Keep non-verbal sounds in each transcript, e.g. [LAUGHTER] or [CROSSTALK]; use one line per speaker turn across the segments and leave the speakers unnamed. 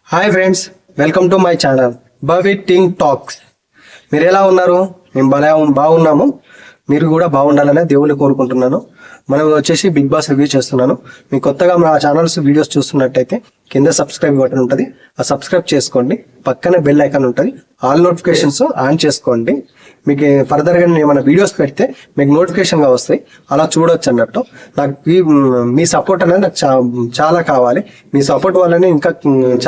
Hi friends welcome to my channel బవి టింగ్ talks మీరు ఎలా ఉన్నారు? మేము బాగా బాగున్నాము. మీరు కూడా బాగుండాలని దేవుని కోరుకుంటున్నాను. మనం వచ్చేసి బిగ్ బాస్ రివ్యూ చేస్తున్నాను. మీ కొత్తగా మా ఛానల్స్ వీడియోస్ చూస్తున్నట్టయితే కింద సబ్స్క్రైబ్ బటన్ ఉంటుంది. ఆ సబ్స్క్రైబ్ చేసుకోండి. పక్కన బెల్ ఐకాన్ ఉంటుంది. ఆల్ నోటిఫికేషన్స్ ఆన్ చేసుకోండి. మీకు ఫర్దర్గా నేను ఏమైనా వీడియోస్ పెడితే మీకు నోటిఫికేషన్గా వస్తాయి. అలా చూడొచ్చు అన్నట్టు. నాకు ఈ- మీ సపోర్ట్ అనేది నాకు చాలా కావాలి. మీ సపోర్ట్ వల్లనే ఇంకా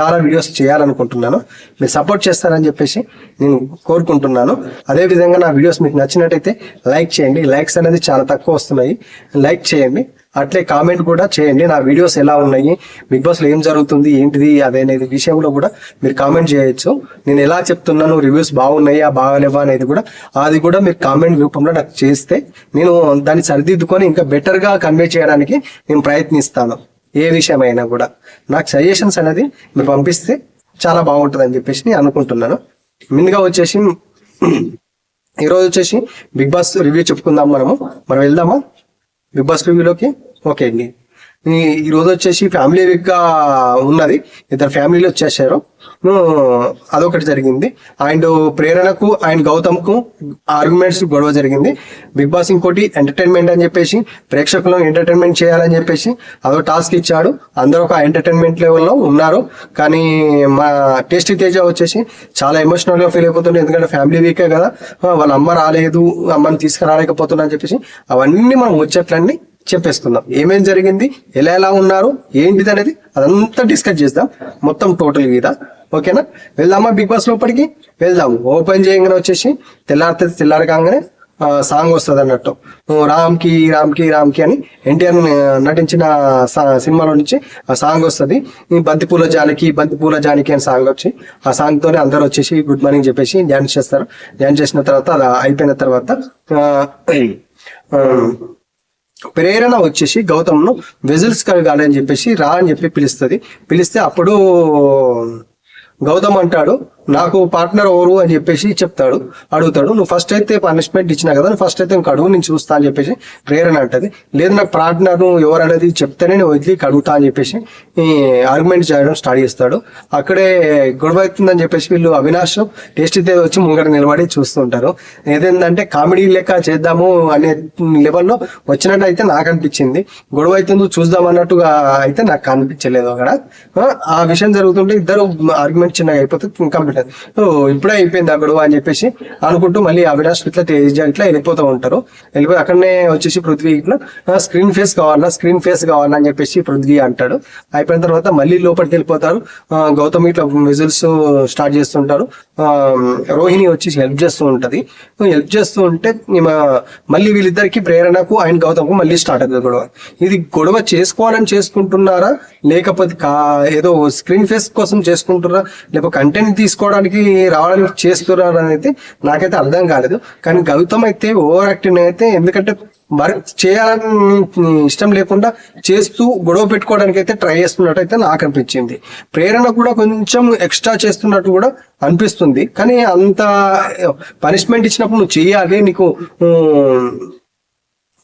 చాలా వీడియోస్ చేయాలనుకుంటున్నాను. మీరు సపోర్ట్ చేస్తారని చెప్పేసి నేను కోరుకుంటున్నాను. అదేవిధంగా నా వీడియోస్ మీకు నచ్చినట్టయితే లైక్ చేయండి. లైక్స్ అనేది చాలా తక్కువ వస్తున్నాయి. లైక్ చేయండి. అట్లే కామెంట్ కూడా చేయండి. నా వీడియోస్ ఎలా ఉన్నాయి? బిగ్ బాస్లో ఏం జరుగుతుంది? ఏంటిది? అదనేది విషయంలో కూడా మీరు కామెంట్ చేయొచ్చు. నేను ఎలా చెప్తున్నాను? రివ్యూస్ బాగున్నాయా? బాగాలేవా? అనేది కూడా అది కూడా మీరు కామెంట్ రూపంలో నాకు చేస్తే నేను దాన్ని సరిదిద్దుకొని ఇంకా బెటర్గా కన్వే చేయడానికి నేను ప్రయత్నిస్తాను. ఏ విషయమైనా కూడా. నాకు సజెషన్స్ అనేది మీరు పంపిస్తే చాలా బాగుంటుంది అని చెప్పేసి నేను అనుకుంటున్నాను. ముందుగా వచ్చేసి [CLEARS THROAT] ఈరోజు వచ్చేసి బిగ్ బాస్ రివ్యూ చెప్పుకుందాం మనము. మనం వెళ్దామా? బిగ్ బాస్ రివ్యూలోకి ఓకే అండి ఈ రోజు వచ్చేసి ఫ్యామిలీ వీక్గా ఉన్నది. ఇద్దరు ఫ్యామిలీలు వచ్చేసారు. అదొకటి జరిగింది. అండ్ ప్రేరణకు అండ్ గౌతమ్కు ఆర్గ్యుమెంట్స్ గొడవ జరిగింది. బిగ్ బాస్ ఇంకోటి ఎంటర్టైన్మెంట్ అని చెప్పేసి ప్రేక్షకులను ఎంటర్టైన్మెంట్ చేయాలని చెప్పేసి అదో టాస్క్ ఇచ్చాడు. అందరూ ఒక ఎంటర్టైన్మెంట్ లెవెల్లో ఉన్నారు. కానీ మా టేస్టీ తేజ వచ్చేసి చాలా ఎమోషనల్గా ఫీల్ అయిపోతుంది ఎందుకంటే ఫ్యామిలీ వీకే కదా. వాళ్ళ అమ్మ రాలేదు అమ్మని తీసుకురాలేకపోతున్నా అని చెప్పేసి అవన్నీ మనం ముచ్చట్లన్నీ చెప్పేసుకుందాం ఏమేం జరిగింది ఎలా ఎలా ఉన్నారు ఏంటిది అనేది అదంతా డిస్కస్ చేద్దాం. మొత్తం టోటల్ మీద ఓకేనా? వెళ్దామా బిగ్ బాస్ లోపలికి? వెళ్దాం. ఓపెన్ చేయగానే వచ్చేసి తెల్లారితే తెల్లారకాగానే సాంగ్ వస్తుంది అన్నట్టు. రామ్కి రామ్కి రామ్కి అని ఎన్టీఆర్ నటించిన సా- సినిమాలో నుంచి ఆ సాంగ్ వస్తుంది. ఈ బంతిపూల జానకి బంతిపూల జానకి అని సాంగ్ వచ్చి ఆ సాంగ్తోనే అందరూ వచ్చేసి గుడ్ మార్నింగ్ చెప్పేసి డ్యాన్స్ చేస్తారు. డ్యాన్స్ చేసిన తర్వాత అది అయిపోయిన తర్వాత ప్రేరణ వచ్చేసి గౌతమ్ను వెజిల్స్ కలగాలి అని చెప్పేసి రా అని చెప్పి పిలుస్తుంది. పిలిస్తే అప్పుడు గౌతమ్ అంటాడు. నాకు పార్ట్నర్ ఎవరు అని చెప్పేసి చెప్తాడు అడుగుతాడు. నువ్వు ఫస్ట్ అయితే పనిష్మెంట్ ఇచ్చినా కదా నువ్వు ఫస్ట్ అయితే ఇంక అడుగు నేను చూస్తా అని చెప్పేసి ప్రేరణ అంటది. లేదు నాకు పార్ట్నర్ ఎవరు అనేది చెప్తేనే నేను వదిలి కడుగుతా అని చెప్పేసి ఆర్గ్యుమెంట్ చేయడం స్టార్ట్ చేస్తాడు. అక్కడే గొడవ అవుతుందని చెప్పేసి వీళ్ళు అవినాష్ టేస్ట్ అయితే వచ్చి ముంగట నిలబడి చూస్తుంటారు ఏదేంటంటే కామెడీ లెక్క చేద్దాము అనే లెవెల్లో వచ్చినట్టు అయితే నాకు అనిపించింది. గొడవ అవుతుందో చూద్దాం అన్నట్టుగా అయితే నాకు అనిపించలేదు అక్కడ. ఆ, విషయం జరుగుతుంటే ఇద్దరు ఆర్గ్యుమెంట్ చిన్నగా అయిపోతే ఉంటుంది ఓ ఇప్పుడే అయిపోయింది ఆ గొడవ అని చెప్పేసి అనుకుంటూ మళ్ళీ అవినాష్ ఇట్లా తేజ ఇట్లా వెళ్ళిపోతూ ఉంటారు. వెళ్ళిపోయి అక్కడనే వచ్చేసి పృథ్వీ ఇట్లా స్క్రీన్ ఫేస్ కావాలా స్క్రీన్ ఫేస్ కావాలా అని చెప్పేసి పృథ్వీ అంటాడు. అయిపోయిన తర్వాత మళ్ళీ లోపలికి వెళ్ళిపోతారు. గౌతమ్ ఇట్లా విజిల్స్ స్టార్ట్ చేస్తుంటారు. ఆ, రోహిణి వచ్చేసి హెల్ప్ చేస్తూ ఉంటది. హెల్ప్ చేస్తూ ఉంటే మళ్ళీ వీళ్ళిద్దరికి ప్రేరణకు అండ్ గౌతమ్కు మళ్ళీ స్టార్ట్ అవుతుంది గొడవ. ఇది గొడవ చేసుకోవాలని చేసుకుంటున్నారా? లేకపోతే ఏదో స్క్రీన్ ఫేస్ కోసం చేసుకుంటున్నారా? లేకపోతే కంటెంట్ తీసుకోవడానికి రావడానికి చేస్తున్నారు అనేది నాకైతే అర్థం కాలేదు. కానీ గౌతమ్ అయితే ఓవర్ యాక్టింగ్ అయితే ఎందుకంటే వర్క్ చేయాలని ఇష్టం లేకుండా చేస్తూ గొడవ పెట్టుకోవడానికి అయితే ట్రై చేస్తున్నట్టు అయితే నాకు అనిపించింది. ప్రేరణ కూడా కొంచెం ఎక్స్ట్రా చేస్తున్నట్టు కూడా అనిపిస్తుంది. కానీ అంత పనిష్మెంట్ ఇచ్చినప్పుడు నువ్వు చెయ్యాలి నీకు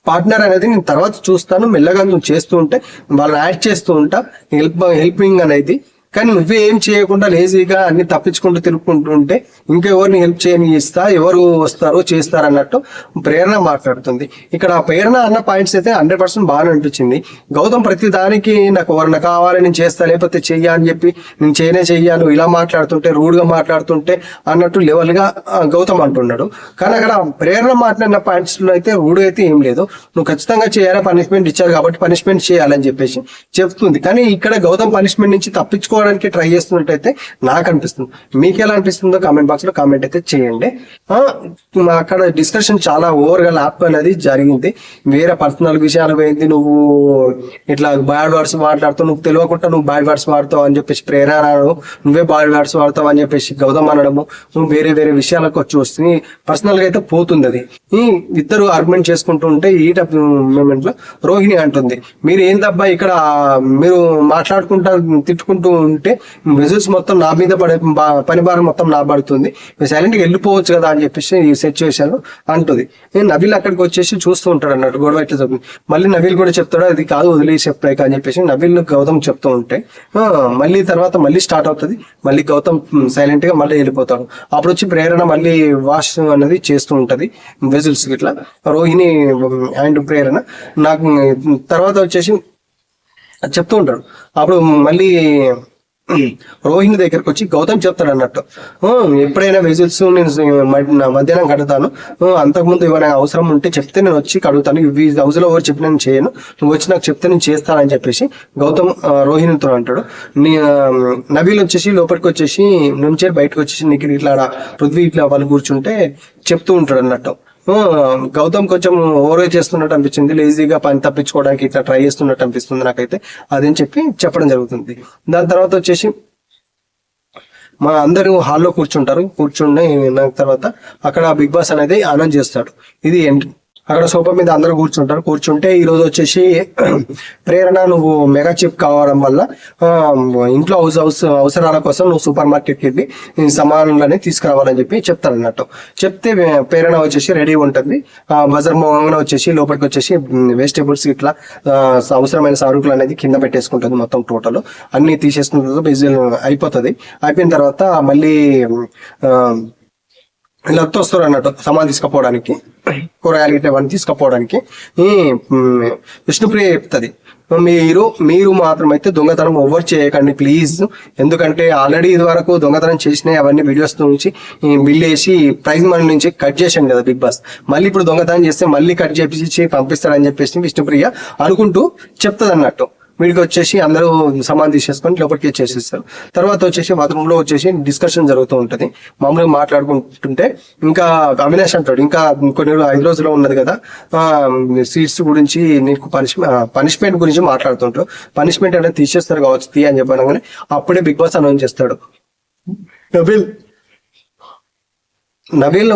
పార్ట్నర్ అనేది నేను తర్వాత చూస్తాను. మెల్లగా నువ్వు చేస్తూ ఉంటే వాళ్ళని యాడ్ చేస్తూ ఉంటా హెల్ప్ హెల్పింగ్ అనేది. కానీ నువ్వే ఏం చేయకుండా లేజీగా అన్ని తప్పించుకుంటూ తిరుగుకుంటూ ఉంటే ఇంకా ఎవరిని హెల్ప్ చేయని ఇస్తా ఎవరు వస్తారు చేస్తారు అన్నట్టు ప్రేరణ మాట్లాడుతుంది. ఇక్కడ ఆ ప్రేరణ అన్న పాయింట్స్ అయితే హండ్రెడ్ పర్సెంట్ బాగా అనిపించింది. గౌతమ్ ప్రతి దానికి నాకు ఎవరిని కావాలి నేను చేస్తా లేకపోతే చెయ్యా అని చెప్పి నేను చేయనే చెయ్యాను ఇలా మాట్లాడుతుంటే రూడ్గా మాట్లాడుతుంటే అన్నట్టు లెవెల్గా గౌతమ్ అంటున్నాడు. కానీ అక్కడ ప్రేరణ మాట్లాడిన పాయింట్స్లో అయితే రూడ్ అయితే ఏం లేదు. నువ్వు ఖచ్చితంగా చేయాలి పనిష్మెంట్ ఇచ్చారు కాబట్టి పనిష్మెంట్ చేయాలని చెప్పేసి చెప్తుంది. కానీ ఇక్కడ గౌతమ్ పనిష్మెంట్ నుంచి తప్పించుకో తప్పించుకోవడానికి ట్రై చేస్తున్నట్టయితే నాకు అనిపిస్తుంది. మీకు ఎలా అనిపిస్తుందో కామెంట్ బాక్స్లో కామెంట్ అయితే చేయండి. మా అక్కడ డిస్కషన్ చాలా ఓవర్గా లాప్ అనేది జరిగింది. వేరే పర్సనల్ విషయాలు పోయింది. నువ్వు ఇట్లా బ్యాడ్ వర్డ్స్ మాట్లాడుతావు నువ్వు తెలియకుండా నువ్వు బ్యాడ్ వర్డ్స్ వాడతావు అని చెప్పేసి ప్రేరణ నువ్వే బ్యాడ్ వర్డ్స్ వాడతావు అని చెప్పేసి గౌతమ్ అనడము నువ్వు వేరే వేరే విషయాలకు వచ్చి వస్తుంది పర్సనల్గా అయితే పోతుంది అది. ఈ ఇద్దరు ఆర్గ్యుమెంట్ చేసుకుంటూ ఉంటే ఈ మూమెంట్లో రోహిణి అంటుంది. మీరు ఏందబ్బా ఇక్కడ మీరు మాట్లాడుకుంటా తిట్టుకుంటూ ఉంటే విజిల్స్ మొత్తం నా మీద పడే బా- పని భారం మొత్తం నా పడుతుంది. మీరు సైలెంట్గా వెళ్ళిపోవచ్చు కదా అని చెప్పేసి ఈ సిచ్యువేషన్ అంటుంది. నేను నవీల్ అక్కడికి వచ్చేసి చూస్తూ ఉంటాడు అన్నట్టు గొడవ ఇట్లా చెప్తుంది మళ్ళీ నవీల్ కూడా చెప్తాడు అది కాదు వదిలేసి చెప్పలేక అని చెప్పేసి నవీల్ గౌతమ్ చెప్తూ ఉంటే మళ్ళీ తర్వాత మళ్ళీ స్టార్ట్ అవుతుంది. మళ్ళీ గౌతమ్ సైలెంట్గా మళ్ళీ వెళ్ళిపోతాడు. అప్పుడు వచ్చి ప్రేరణ మళ్ళీ వాష్ అనేది చేస్తూ ఉంటది. వెజిల్స్ ఇట్లా రోహిణి అండ్ ప్రేరణ. నాకు తర్వాత వచ్చేసి చెప్తూ ఉంటాడు. అప్పుడు మళ్ళీ [CLEARS THROAT] రోహిణి దగ్గరకు వచ్చి గౌతమ్ చెప్తాడు అన్నట్టు. ఎప్పుడైనా వెజిల్స్ నేను మధ్యాహ్నం కడతాను. అంతకుముందు ఏమైనా అవసరం ఉంటే చెప్తే నేను వచ్చి కడుగుతాను. ఇవి హౌస్ ఎవరు చెప్పి నేను చేయను. నువ్వు వచ్చి నాకు చెప్తే నేను చేస్తానని చెప్పేసి గౌతమ్ రోహిణితో అంటాడు. నీ నవీలు వచ్చేసి లోపలికి వచ్చేసి నుంచి బయటకు వచ్చేసి నీకు ఇట్లా పృథ్వీ ఇట్లా వాళ్ళు కూర్చుంటే చెప్తూ ఉంటాడు అన్నట్టు. గౌతమ్ కొంచెం ఓవర్ చేస్తున్నట్టు అనిపించింది. లేజీగా పని తప్పించుకోవడానికి ఇట్లా ట్రై చేస్తున్నట్టు అనిపిస్తుంది నాకైతే. అదని చెప్పి చెప్పడం జరుగుతుంది. దాని తర్వాత వచ్చేసి మా అందరూ హాల్లో కూర్చుంటారు. కూర్చుని తర్వాత అక్కడ బిగ్ బాస్ అనేది ఆనంద్ చేస్తాడు. ఇది ఎంట్రీ అక్కడ సోఫా మీద అందరూ కూర్చుంటారు. కూర్చుంటే ఈరోజు వచ్చేసి [CLEARS THROAT] ప్రేరణ నువ్వు మెగా చిప్ కావడం వల్ల ఇంట్లో హౌస్ హౌస్ అవసరాల కోసం నువ్వు సూపర్ మార్కెట్కి వెళ్ళి ఈ తీసుకురావాలని చెప్పి చెప్తారన్నట్టు చెప్తే ప్రేరణ వచ్చేసి రెడీ ఉంటుంది. బజార్ మోహంగా వచ్చేసి లోపలికి వచ్చేసి వెజిటేబుల్స్ ఇట్లా అవసరమైన సరుకులు అనేది కింద పెట్టేసుకుంటుంది మొత్తం టోటల్ అన్ని తీసేసుకుంటుంది బిజీ అయిపోతుంది. అయిపోయిన తర్వాత మళ్ళీ ఆ, వీళ్ళంతా వస్తారు అన్నట్టు సామాన్ తీసుకుపోవడానికి కూరగాయలు ఇట్లా ఇవన్నీ తీసుకుపోవడానికి. ఈ విష్ణుప్రియ చెప్తుంది మీరు మీరు మాత్రం అయితే దొంగతనం ఓవర్ చేయకండి ప్లీజ్. ఎందుకంటే ఆల్రెడీ ఇది వరకు దొంగతనం చేసినాయి అవన్నీ వీడియోస్ నుంచి బిల్ వేసి ప్రైజ్ మనీ నుంచి కట్ చేశాను కదా బిగ్ బాస్. మళ్ళీ ఇప్పుడు దొంగతనం చేస్తే మళ్ళీ కట్ చేపించి పంపిస్తారని చెప్పేసి విష్ణుప్రియ అనుకుంటూ చెప్తుంది అన్నట్టు వీడికి వచ్చేసి అందరూ సమాన్ తీసేసుకొని లోపలికి చేసేస్తారు తర్వాత వచ్చేసి బాత్రూమ్లో వచ్చేసి డిస్కషన్ జరుగుతూ ఉంటుంది. మామూలుగా మాట్లాడుకుంటుంటే ఇంకా అవినాష్ అంటాడు ఇంకా కొన్ని రోజులు ఐదు రోజుల్లో ఉన్నది కదా సీట్స్ గురించి నీకు పనిష్మెంట్ పనిష్మెంట్ గురించి మాట్లాడుతుంటాడు. పనిష్మెంట్ అనేది తీసేస్తారు కావచ్చు తీ అని చెప్పనగానే అప్పుడే బిగ్ బాస్ అనౌన్స్ చేస్తాడు. నబిల్ నబీల్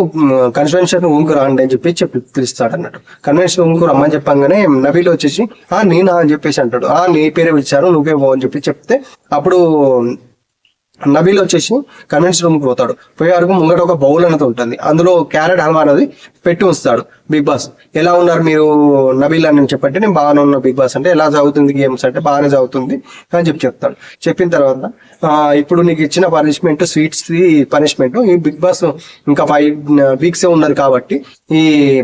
కన్వెన్షన్ రూమ్కి రాండి అని చెప్పి చెప్పి పిలుస్తాడు అన్నట్టు కన్వెన్షన్ రూమ్కి రమ్మని చెప్పంగానే నబీల్ వచ్చేసి ఆ నేనా? అని చెప్పేసి అంటాడు. ఆ నీ పేరే పిలిచారు నువ్వే పో అని చెప్పి చెప్తే అప్పుడు నబీల్ వచ్చేసి కన్వెన్స్ రూమ్కి పోతాడు. పోయే వరకు ముంగట ఒక బౌల్ అనేది ఉంటుంది. అందులో క్యారెట్ హల్వా అనేది పెట్టి ఉంచుతాడు బిగ్ బాస్ ఎలా ఉన్నారు మీరు నబీల్ అని చెప్పంటే నేను బాగానే ఉన్నా బిగ్ బాస్ అంటే ఎలా చదువుతుంది గేమ్స్ అంటే బాగానే చదువుతుంది అని చెప్పి చెప్తాడు. చెప్పిన తర్వాత ఇప్పుడు నీకు ఇచ్చిన పనిష్మెంట్ స్వీట్స్ పనిష్మెంట్ ఈ బిగ్ బాస్ ఇంకా ఫైవ్ వీక్స్ ఉన్నది కాబట్టి ఈ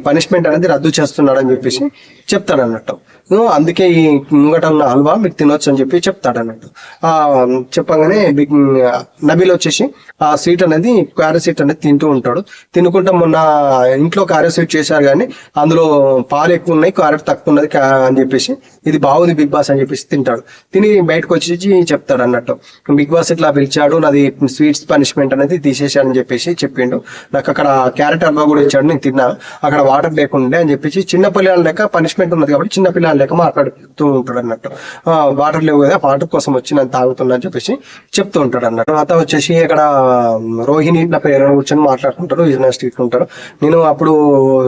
పనిష్మెంట్ అనేది రద్దు చేస్తున్నాడు అని చెప్పేసి చెప్తాడు అన్నట్టు. అందుకే ఈ ముంగట ఉన్న హల్వా మీకు తినొచ్చు అని చెప్పి చెప్తాడు అన్నట్టు. చెప్పగానే బిగ్ నబీల్ వచ్చేసి ఆ స్వీట్ అనేది క్యారెట్ అనేది తింటూ ఉంటాడు. తినుకుంటా మొన్న ఇంట్లో క్యారెట్ చేశారు కానీ అందులో పాలు ఎక్కువ ఉన్నాయి క్యారెట్ తక్కువ ఉన్నది కా- అని చెప్పేసి ఇది బాగుంది బిగ్ బాస్ అని చెప్పేసి తింటాడు. తిని బయటకు వచ్చేసి చెప్తాడు అన్నట్టు. బిగ్ బాస్ ఇట్లా పిలిచాడు నాది స్వీట్స్ పనిష్మెంట్ అనేది తీసేశాడని చెప్పేసి చెప్పిండు. నాకు అక్కడ క్యారెట్ అల్వా కూడా ఇచ్చాడు నేను తిన్నా. అక్కడ వాటర్ లేకుండే అని చెప్పేసి చిన్న పిల్లల లెక్క పనిష్మెంట్ ఉన్నది కాబట్టి చిన్న పిల్లల లెక్క మాట్లాడుతూ ఉంటాడు అన్నట్టు. వాటర్ లేవు కదా వాటర్ కోసం వచ్చి నేను తాగుతున్నా అని చెప్పేసి చెప్తూ ఉంటాడు అన్నట్టు తర్వాత వచ్చేసి అక్కడ రోహిణి ఇట్లా పేరు కూర్చొని మాట్లాడుకుంటారు బిజినెస్ ఉంటారు నేను అప్పుడు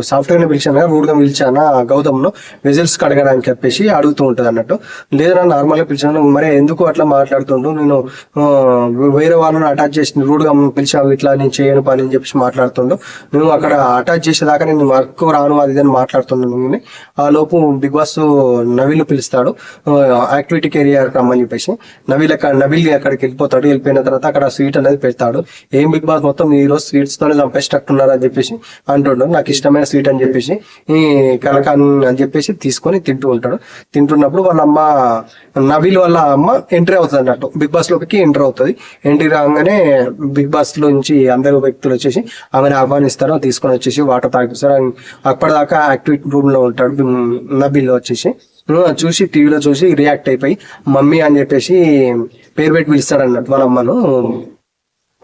సాఫ్ట్వేర్ని పిలిచాను కదా పిలిచాను ఆ గౌతమ్ను రిజల్ట్స్ కడగడానికి చెప్పేసి అడుగుతూ ఉంటుంది అన్నట్టు. లేదా నా నార్మల్గా పిలిచాను. మరి ఎందుకు అట్లా మాట్లాడుతుంటూ నేను వేరే వాళ్ళని అటాచ్ చేసి రూడ్గా పిలిచావు ఇట్లా నేను చేయను పని అని చెప్పేసి మాట్లాడుతుండు. నేను అక్కడ అటాచ్ చేసేదాకా నేను వర్క్ రాను అది అని మాట్లాడుతున్నాను ఆ లోపు బిగ్ బాస్ నవీల్ పిలుస్తాడు. యాక్టివిటీ కెరియర్ రమ్మని చెప్పేసి. నవీల్ అక్కడ నవీల్ అక్కడికి వెళ్ళిపోతాడు వెళ్ళిపోయి వెళ్ళిపోయిన తర్వాత అక్కడ స్వీట్ అనేది పెడతాడు. ఏం బిగ్ బాస్ మొత్తం ఈ రోజు స్వీట్స్ తోనే చంపేటట్టున్నారు అని చెప్పేసి అంటుండ్రు నాకు ఇష్టమైన స్వీట్ అని చెప్పేసి ఈ కలకాన్ అని చెప్పేసి తీసుకొని తింటూ ఉంటాడు. తింటున్నప్పుడు వాళ్ళ అమ్మ నవీల్ వాళ్ళ అమ్మ ఎంట్రీ అవుతుంది అన్నట్టు. బిగ్ బాస్లోకి ఎంటర్ అవుతుంది. ఎంట్రీ రాగానే బిగ్ బాస్ నుంచి అందరు వ్యక్తులు వచ్చేసి ఆమెను ఆహ్వానిస్తారు. తీసుకొని వచ్చేసి వాటర్ తాగిస్తారు అప్పటిదాకా యాక్టివిటీ రూమ్లో ఉంటాడు నబీల్ వచ్చేసి. చూసి టీవీలో చూసి రియాక్ట్ అయిపోయి మమ్మీ అని చెప్పేసి పేరు పెట్టి పిలుస్తాడు అన్నట్టు వాళ్ళ అమ్మను.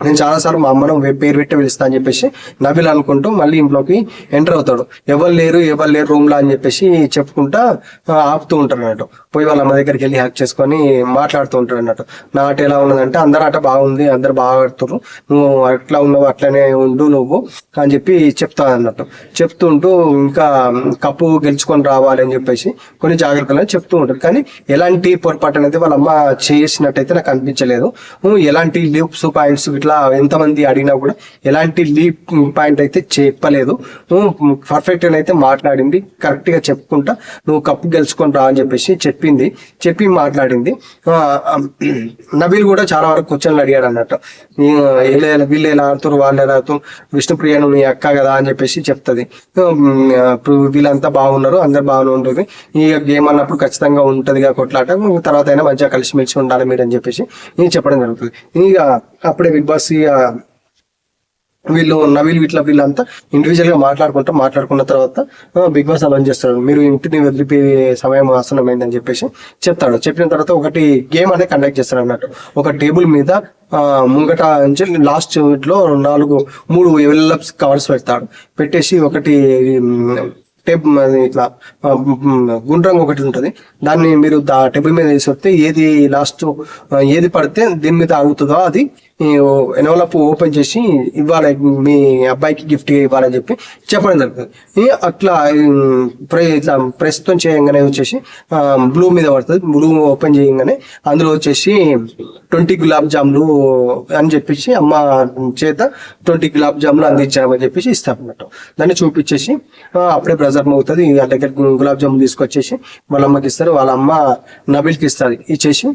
నేను చాలాసార్లు మా అమ్మను పేరు పెట్టి పిలుస్తా అని చెప్పేసి నబిల్ అనుకుంటూ మళ్ళీ ఇంట్లోకి ఎంటర్ అవుతాడు. ఎవరు లేరు ఎవరు లేరు రూమ్లో అని చెప్పేసి చెప్పుకుంటా ఆపుతూ ఉంటారు అన్నట్టు. పోయి వాళ్ళ అమ్మ దగ్గరికి వెళ్ళి హ్యాక్ చేసుకొని మాట్లాడుతూ ఉంటాడు అన్నట్టు. నా ఆట ఎలా ఉన్నదంటే అందరు ఆట బాగుంది అందరు బాగా ఆడుతున్నారు నువ్వు అట్లా ఉన్నావు అట్లనే ఉండు నువ్వు అని చెప్పి చెప్తా అన్నట్టు. చెప్తుంటూ ఇంకా కప్పు గెలుచుకొని రావాలి అని చెప్పేసి కొన్ని జాగ్రత్తలు చెప్తూ ఉంటారు కానీ ఎలాంటి పొరపాటు అనేది వాళ్ళ అమ్మ చేసినట్టయితే నాకు అనిపించలేదు. ఎలాంటి లిప్స్ పాయింట్స్ ఇట్లా ఎంతమంది అడిగినా కూడా ఎలాంటి లీప్ పాయింట్ అయితే చెప్పలేదు. పర్ఫెక్ట్ అని అయితే మాట్లాడింది కరెక్ట్గా చెప్పుకుంటా నువ్వు కప్పు గెలుచుకొని రా అని చెప్పేసి చెప్పింది. చెప్పి మాట్లాడింది. నబీల్ కూడా చాలా వరకు క్వశ్చన్లు అడిగాడు అన్నట్టు. వీళ్ళు వీళ్ళు ఎలా ఆడుతారు వాళ్ళు ఎలా ఆడుతారు విష్ణుప్రియను మీ అక్క కదా అని చెప్పేసి చెప్తుంది. ఇప్పుడు వీళ్ళంతా బాగున్నారు అందరు బాగానే ఉంటుంది. ఈ గేమ్ అన్నప్పుడు ఖచ్చితంగా ఉంటుంది కొట్లాట. తర్వాత అయినా మంచిగా కలిసిమెలిసి ఉండాలి మీరు అని చెప్పేసి నేను చెప్పడం జరుగుతుంది. ఇక అప్పుడే బిగ్ బాస్ ఇక వీళ్ళు నవీల్ వీటిలో వీళ్ళంతా ఇండివిజువల్గా మాట్లాడుకుంటా మాట్లాడుకున్న తర్వాత బిగ్ బాస్ అనౌన్స్ చేస్తాడు మీరు ఇంటిని వదిలిపోయే సమయం ఆసనమైందని చెప్పేసి చెప్తాడు. చెప్పిన తర్వాత ఒకటి గేమ్ అనేది కండక్ట్ చేస్తాడు అన్నట్టు. ఒక టేబుల్ మీద ముంగట నుంచి లాస్ట్లో నాలుగు మూడు ఎవెలప్స్ కవర్స్ పెడతాడు. పెట్టేసి ఒకటి టేబ్ అది ఇట్లా గుండ్రం గుండ్రంగా ఒకటి ఉంటుంది. దాన్ని మీరు టేబుల్ మీద వేసి వస్తే ఏది లాస్ట్ ఏది పడితే దీని మీద ఆగుతుందో అది ఎనవలప్ ఓపెన్ చేసి ఇవ్వాలి మీ అబ్బాయికి గిఫ్ట్ ఇవ్వాలని చెప్పి చెప్పడం జరుగుతుంది. అట్లా ఉమ్, ఇట్లా ప్రస్తుతం చేయగానే వచ్చేసి బ్లూ మీద పడుతుంది. బ్లూ ఓపెన్ చేయగానే అందులో వచ్చేసి ట్వంటీ గులాబ్ జాములు అని చెప్పేసి అమ్మ చేత ట్వంటీ గులాబ్ జాములు అందించామని చెప్పేసి ఇస్తాం అన్నట్టు దాన్ని చూపించేసి అప్పుడే బ్రజర్ అవుతుంది వాళ్ళ దగ్గర గులాబ్ జాములు తీసుకొచ్చేసి వాళ్ళ అమ్మకి ఇస్తారు. వాళ్ళ అమ్మ నబిల్కి ఇస్తుంది. ఇచ్చేసి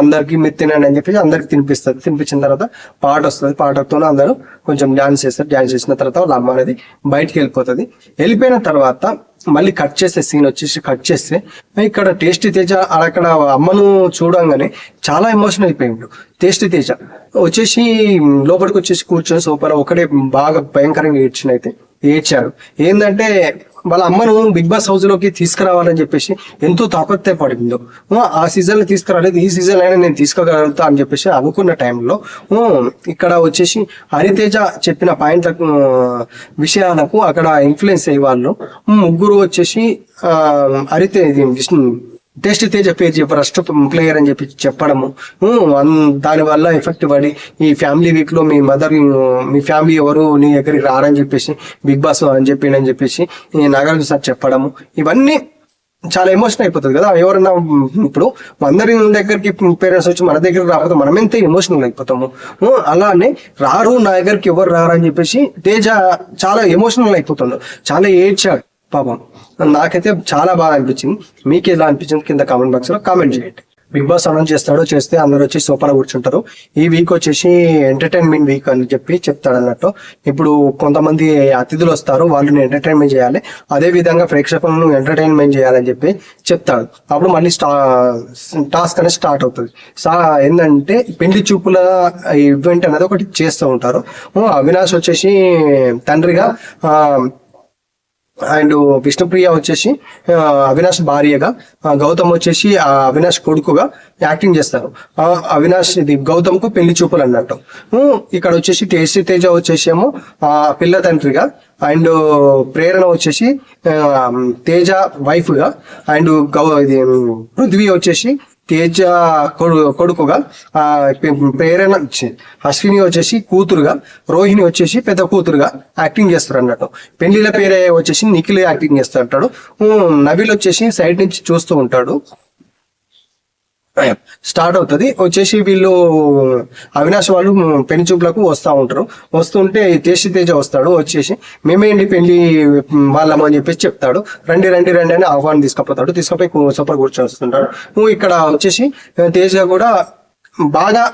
అందరికి మీరు తినండి అని చెప్పేసి అందరికి తినిపిస్తుంది తినిపించిన తర్వాత పాట వస్తుంది. పాటతో అందరూ కొంచెం డ్యాన్స్ చేస్తారు. డ్యాన్స్ చేసిన తర్వాత వాళ్ళ అమ్మ అనేది బయటికి వెళ్ళిపోతుంది. వెళ్ళిపోయిన తర్వాత మళ్ళీ కట్ చేసే సీన్ వచ్చేసి కట్ చేస్తే ఇక్కడ టేస్టీ తేజ అక్కడ అమ్మను చూడంగానే చాలా ఎమోషన్ అయిపోయిండు. టేస్టీ తేజ. వచ్చేసి లోపలికి వచ్చేసి కూర్చొని సూపర్ ఒకటే బాగా భయంకరంగా ఏడ్చినైతే అయితే. ఏడ్చాడు. ఏంటంటే వాళ్ళ అమ్మను బిగ్ బాస్ హౌస్లోకి తీసుకురావాలని చెప్పేసి ఎంతో తాపత్రయపడిందో ఆ సీజన్లో తీసుకురాలేదు ఈ సీజన్ అయినా నేను తీసుకోగలుగుతా అని చెప్పేసి అనుకున్న టైంలో ఇక్కడ వచ్చేసి హరితేజ చెప్పిన పాయింట్లకు విషయాలకు అక్కడ ఇన్ఫ్లుయెన్స్ అయ్యే వాళ్ళు ముగ్గురు వచ్చేసి ఆ, హరితే విష్ణు టెస్ట్ తేజ పేజ్ ఫస్ట్ ప్లేయర్ అని చెప్పి చెప్పడము. దానివల్ల ఎఫెక్ట్ పడి ఈ ఫ్యామిలీ వీక్లో మీ మదర్ మీ ఫ్యామిలీ ఎవరు నీ దగ్గరికి రారని చెప్పేసి బిగ్ బాస్ అని చెప్పి అని చెప్పేసి ఈ నాగార్జున సార్ చెప్పడము. ఇవన్నీ చాలా ఎమోషన్ అయిపోతుంది కదా. ఎవరన్నా ఇప్పుడు అందరి దగ్గరికి పేరెంట్స్ వచ్చి మన దగ్గరికి రాకపోతే మనం ఎంత ఎమోషనల్ అయిపోతాము? అలానే రారు నా దగ్గరికి ఎవరు రారు అని చెప్పేసి తేజ చాలా ఎమోషనల్ అయిపోతుంది. చాలా ఏడ్చాడు పాపం. నాకైతే చాలా బాగా అనిపించింది. మీకు ఎలా అనిపించింది? కింద కామెంట్ బాక్స్లో కామెంట్ చేయండి. బిగ్ బాస్ అనౌన్స్ చేస్తాడో చేస్తే అందరూ వచ్చి సూపర్ కూర్చుంటారు. ఈ వీక్ వచ్చేసి ఎంటర్టైన్మెంట్ వీక్ అని చెప్పి చెప్తాడు అన్నట్టు. ఇప్పుడు కొంతమంది అతిథులు వస్తారు వాళ్ళని ఎంటర్టైన్మెంట్ చేయాలి. అదే విధంగా ప్రేక్షకులను ఎంటర్టైన్మెంట్ చేయాలని చెప్పి చెప్తాడు. అప్పుడు మళ్ళీ స్టా టాస్క్ అనేది స్టార్ట్ అవుతుంది. సా ఏంటంటే పెళ్ళి చూపుల ఈవెంట్ అనేది ఒకటి చేస్తూ ఉంటారు. అవినాష్ వచ్చేసి తండ్రిగా అండ్ విష్ణుప్రియ వచ్చేసి అవినాష్ భార్యగా గౌతమ్ వచ్చేసి ఆ అవినాష్ కొడుకుగా యాక్టింగ్ చేస్తారు. అవినాష్ ఇది గౌతమ్కు పెళ్ళి చూపులు అన్నట్టు ఇక్కడ వచ్చేసి టేస్టీ తేజ వచ్చేసేమో పిల్ల తండ్రిగా అండ్ ప్రేరణ వచ్చేసి తేజ వైఫ్గా అండ్ గౌ ఇది పృథ్వీ వచ్చేసి తేజ కొడు- కొడుకుగా ఆ ప్రేరణ అశ్విని వచ్చేసి కూతురుగా రోహిణి వచ్చేసి పెద్ద కూతురుగా యాక్టింగ్ చేస్తారు అన్నట్టు పెళ్ళిల పేరే వచ్చేసి నిఖిల్ యాక్టింగ్ చేస్తూ ఉంటాడు ఉమ్, వచ్చేసి సైడ్ నుంచి చూస్తూ ఉంటాడు. స్టార్ట్ అవుతుంది. వచ్చేసి వీళ్ళు అవినాష్ వాళ్ళు పెళ్ళి చూపులకు వస్తూ ఉంటారు. వస్తుంటే తేజ తేజ వస్తాడు వచ్చేసి మేమేంటి పెళ్ళి వాళ్ళము అని చెప్పేసి చెప్తాడు. రండి రండి రండి అని ఆహ్వానం తీసుకుపోతాడు. తీసుకుపోయి సూపర్ కూర్చొని వస్తుంటాడు. నువ్వు ఇక్కడ వచ్చేసి తేజ కూడా బాగా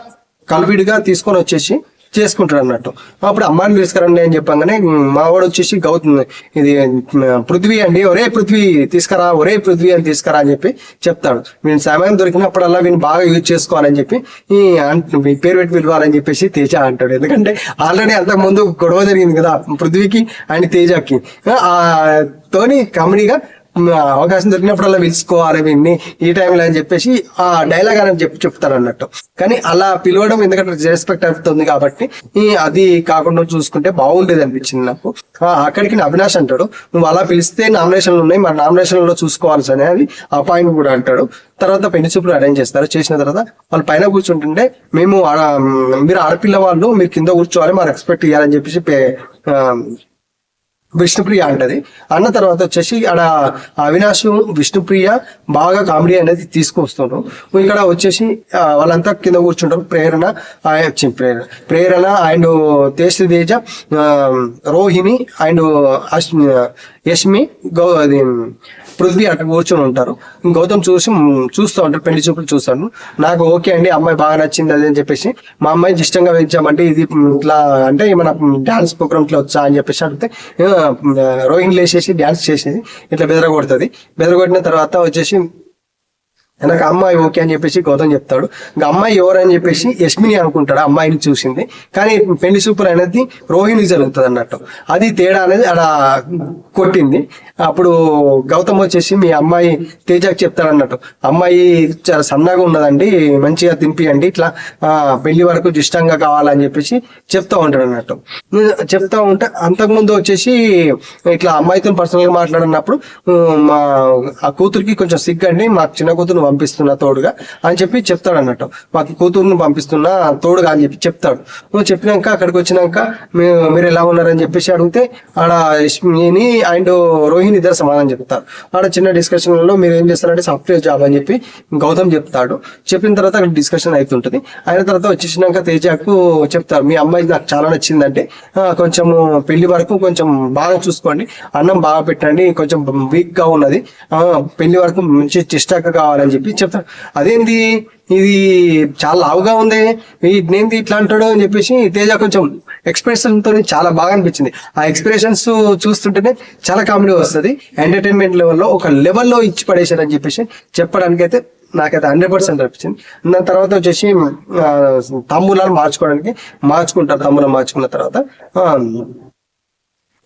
కలివిడిగా తీసుకొని వచ్చేసి చేసుకుంటాడు అన్నట్టు. అప్పుడు అమ్మాయిని తీసుకురండి అని చెప్పంగానే మా వాడు వచ్చేసి గౌతమ్ ఇది పృథ్వీ అండి ఒరే పృథ్వీ తీసుకురా ఒరే పృథ్వీ అని తీసుకురా అని చెప్పి చెప్తాడు. వీని సమయం దొరికినప్పుడల్లా వీని బాగా యూజ్ చేసుకోవాలని చెప్పి ఈ అంట- మీ పేరు పెట్టి పిలవాలని చెప్పేసి తేజ అంటాడు. ఎందుకంటే ఆల్రెడీ అంత ముందు గొడవ జరిగింది కదా పృథ్వీకి అండ్ తేజకి. తోని కామెడీగా అవకాశం దొరికినప్పుడల్లా పిలుచుకోవాలి వీడిని ఈ టైంలో అని చెప్పేసి ఆ డైలాగ్ అని చెప్పి చెప్తారు అన్నట్టు కానీ అలా పిలవడం ఎందుకంటే రెస్పెక్ట్ అవుతుంది కాబట్టి అది కాకుండా చూసుకుంటే బాగుండేది అనిపించింది నాకు. అక్కడికి నా అవినాష్ అంటాడు నువ్వు అలా పిలిస్తే నామినేషన్లు ఉన్నాయి మరి నామినేషన్లో చూసుకోవాల్సి అనేది ఆ పాయింట్ కూడా అంటాడు. తర్వాత పెళ్ళి చూపులు అరేంజ్ చేస్తారు. చేసిన తర్వాత వాళ్ళు పైన కూర్చుంటుంటే మేము మీరు ఆడపిల్ల వాళ్ళు మీరు కింద కూర్చోవాలి మా రెస్పెక్ట్ ఇవ్వాలని చెప్పేసి పే- విష్ణుప్రియ అంటది. అన్న తర్వాత వచ్చేసి ఆడ అవినాష్ విష్ణుప్రియ బాగా కామెడీ అనేది తీసుకొస్తుంటారు ఇక్కడ వచ్చేసి వాళ్ళంతా కింద కూర్చుంటారు. ప్రేరణ ప్రేరణ. ప్రేరణ అండ్ తేజ్ తేజ రోహిణి అండ్ అశ్- యష్మి గౌ అది పృథ్వీ అక్కడ కూర్చొని ఉంటారు. గౌతమ్ చూసి చూస్తూ ఉంటారు పెళ్ళి చూపులు చూస్తాను నాకు ఓకే అండి అమ్మాయి బాగా నచ్చింది అది అని చెప్పేసి. మా అమ్మాయి ఇష్టంగా పెంచామంటే ఇది ఇట్లా అంటే మన డాన్స్ ప్రోగ్రామ్ ఇట్లా వచ్చా అని చెప్పేసి అడిగితే "ఆ, మ్, రోహిణి లేచేసి డాన్స్ చేసేది. ఇట్లా బెదరగొడుతుంది. బెదరగొట్టిన తర్వాత వచ్చేసి నాకు అమ్మాయి ఓకే అని చెప్పేసి గౌతమ్ చెప్తాడు. ఇంకా అమ్మాయి ఎవరని చెప్పేసి యష్మిని అనుకుంటాడు. అమ్మాయిని చూసింది. కానీ పెళ్ళి సూపర్ అనేది రోహిణి జరుగుతుంది అన్నట్టు. అది తేడా అనేది అక్కడ కొట్టింది. అప్పుడు గౌతమ్ వచ్చేసి మీ అమ్మాయి తేజాకి చెప్తాడు అన్నట్టు. అమ్మాయి చాలా సన్నగా ఉన్నదండి మంచిగా తినిపియండి ఇట్లా పెళ్ళి వరకు దిష్టంగా కావాలని చెప్పేసి చెప్తా ఉంటాడు అన్నట్టు. చెప్తా ఉంటే అంతకుముందు వచ్చేసి ఇట్లా అమ్మాయితో పర్సనల్గా మాట్లాడినప్పుడు మా ఆ కూతురికి కొంచెం సిగ్గండి మా చిన్న కూతురు పంపిస్తున్నా తోడుగా అని చెప్పి చెప్తాడు అన్నట్టు. మాకు కూతురుని పంపిస్తున్నా తోడుగా అని చెప్పి చెప్తాడు. నువ్వు చెప్పినాక అక్కడికి వచ్చినాక మీరు ఎలా ఉన్నారని చెప్పేసి అడిగితే ఆడ యష్మిని అండ్ రోహిణి ఇద్దరు సమాధానం చెప్తారు. ఆడ చిన్న డిస్కషన్లలో మీరు ఏం చేస్తారంటే సాఫ్ట్వేర్ జాబ్ అని చెప్పి గౌతమ్ చెప్తాడు. చెప్పిన తర్వాత అక్కడ డిస్కషన్ అవుతుంటుంది. అయిన తర్వాత వచ్చేసినాక తేజాకు చెప్తారు మీ అమ్మాయి నాకు చాలా నచ్చిందంటే కొంచెం పెళ్ళి వరకు కొంచెం బాగా చూసుకోండి అన్నం బాగా పెట్టండి కొంచెం వీక్గా ఉన్నది పెళ్ళి వరకు మంచి చిష్టాక కావాలని చెప్పి చెప్తాడు అదేంది? ఇది చాలా లావుగా ఉంది. ఇదేంది ఇట్లా అంటాడు అని చెప్పేసి తేజ కొంచెం ఎక్స్ప్రెషన్తో చాలా బాగా అనిపించింది. ఆ ఎక్స్ప్రెషన్స్ చూస్తుంటేనే చాలా కామెడీ వస్తుంది. ఎంటర్టైన్మెంట్ లెవెల్లో ఒక లెవెల్లో ఇచ్చి పడేశారని చెప్పేసి చెప్పడానికి అయితే నాకైతే హండ్రెడ్ పర్సెంట్ అనిపించింది. దాని తర్వాత వచ్చేసి తమ్ములను మార్చుకోవడానికి మార్చుకుంటారు. తమ్ములను మార్చుకున్న తర్వాత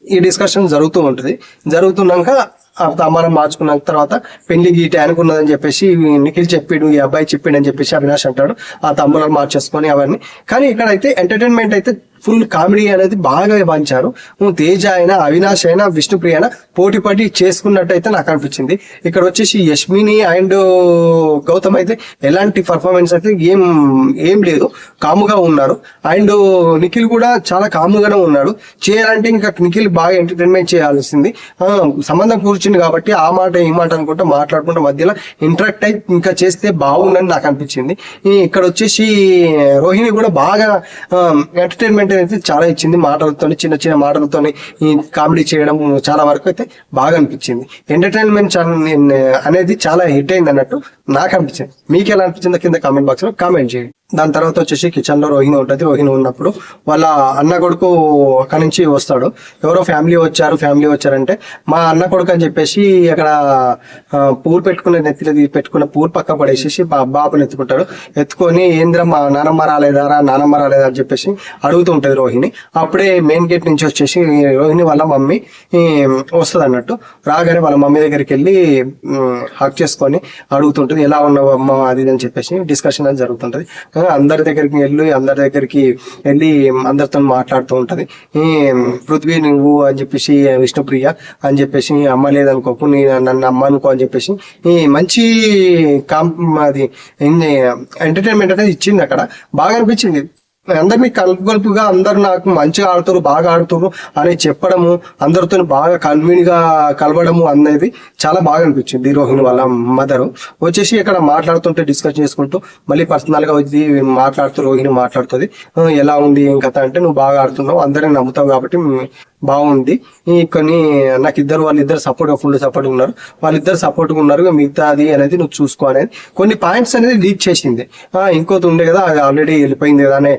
ఈ డిస్కషన్ జరుగుతూ ఉంటుంది. జరుగుతున్నాక ఆ మార్చుకున్న తర్వాత పెళ్ళి గీట అనుకున్నదని చెప్పేసి నిఖిల్ చెప్పిండు ఈ అబ్బాయి చెప్పాడు అని చెప్పేసి అవినాష్ అంటాడు. ఆ తాంబూలాలు మార్చేసుకొని అవన్నీ. కానీ ఇక్కడ అయితే ఎంటర్టైన్మెంట్ అయితే ఫుల్ కామెడీ అనేది బాగా పంచారు తేజ అయినా అవినాష్ అయినా విష్ణుప్రియ అయినా పోటీ పడి చేసుకున్నట్టు అయితే నాకు అనిపించింది. ఇక్కడ వచ్చేసి యష్మిని అండ్ గౌతమ్ అయితే ఎలాంటి పర్ఫార్మెన్స్ అయితే ఏం ఏం లేదు. కాముగా ఉన్నారు. అండ్ నిఖిల్ కూడా చాలా కాముగానే ఉన్నాడు. చేయాలంటే ఇంకా నిఖిల్ బాగా ఎంటర్టైన్మెంట్ చేయాల్సింది. సంబంధం సంబంధం కూర్చుంది కాబట్టి ఆ మాట ఈ మాట అనుకుంటా మాట్లాడుకుంటా మధ్యలో ఇంటరాక్ట్ అయి ఇంకా చేస్తే బాగుందని నాకు అనిపించింది. ఇక్కడ వచ్చేసి రోహిణి కూడా బాగా ఎంటర్టైన్మెంట్ అయితే చాలా ఇచ్చింది మాటలతో చిన్న చిన్న మాటలతో ఈ కామెడీ చేయడం చాలా వరకు అయితే బాగా అనిపించింది. ఎంటర్టైన్మెంట్ అనేది చాలా హిట్ అయింది అన్నట్టు నాకు అనిపించింది. మీకు ఎలా అనిపించిందో కింద కామెంట్ బాక్స్లో కామెంట్ చేయండి. దాని తర్వాత వచ్చేసి కిచెన్లో రోహిణి ఉంటుంది. రోహిణి ఉన్నప్పుడు వాళ్ళ అన్న కొడుకు అక్కడి నుంచి వస్తాడు. ఎవరో ఫ్యామిలీ వచ్చారు ఫ్యామిలీ వచ్చారంటే మా అన్న కొడుకు అని చెప్పేసి అక్కడ పూలు పెట్టుకునే నెత్తిలో పెట్టుకున్న పూలు పక్క పడేసేసి బా బాబుని ఎత్తుకుంటాడు. ఎత్తుకొని ఏంద్ర మా నానమ్మ రాలేదారా నానమ్మ రాలేదా అని చెప్పేసి అడుగుతూ ఉంటుంది రోహిణి. అప్పుడే మెయిన్ గేట్ నుంచి వచ్చేసి రోహిణి వాళ్ళ మమ్మీ వస్తుంది అన్నట్టు రాగానే వాళ్ళ మమ్మీ దగ్గరికి వెళ్ళి హక్ చేసుకొని అడుగుతుంటుంది ఎలా ఉన్నావు అమ్మ అది అని చెప్పేసి డిస్కషన్ అనేది జరుగుతుంటుంది. అందరి దగ్గరికి వెళ్ళి అందరి దగ్గరికి వెళ్ళి అందరితో మాట్లాడుతూ ఉంటది. ఈ పృథ్వీ నువ్వు అని చెప్పేసి విష్ణుప్రియ అని చెప్పేసి అమ్మ లేదనుకోకు నీ నన్ను అమ్మ అనుకో అని చెప్పేసి ఈ మంచి కాం అది ఎంటర్టైన్మెంట్ అనేది ఇచ్చింది అక్కడ. బాగా అనిపించింది. అందరినీ కలుపుగలుపుగా అందరు నాకు మంచిగా ఆడుతారు బాగా ఆడుతారు అని చెప్పడము అందరితో బాగా కన్వీన్గా కలవడము అనేది చాలా బాగా అనిపించింది రోహిణి వాళ్ళ మదర్. వచ్చేసి ఇక్కడ మాట్లాడుతుంటే డిస్కస్ చేసుకుంటూ మళ్ళీ పర్సనల్గా వచ్చి మాట్లాడుతూ రోహిణి మాట్లాడుతుంది. ఎలా ఉంది ఏం కథ? అంటే నువ్వు బాగా ఆడుతున్నావు అందరిని నమ్ముతావు కాబట్టి బాగుంది. కొన్ని నాకు ఇద్దరు వాళ్ళిద్దరు సపోర్ట్ ఫుల్ సపోర్ట్ ఉన్నారు. వాళ్ళిద్దరు సపోర్ట్ ఉన్నారు. మిగతా అది అనేది నువ్వు చూసుకో అనేది. కొన్ని పాయింట్స్ అనేది లీక్ చేసింది. ఇంకోటి ఉండే కదా అది ఆల్రెడీ వెళ్ళిపోయింది కదా అనే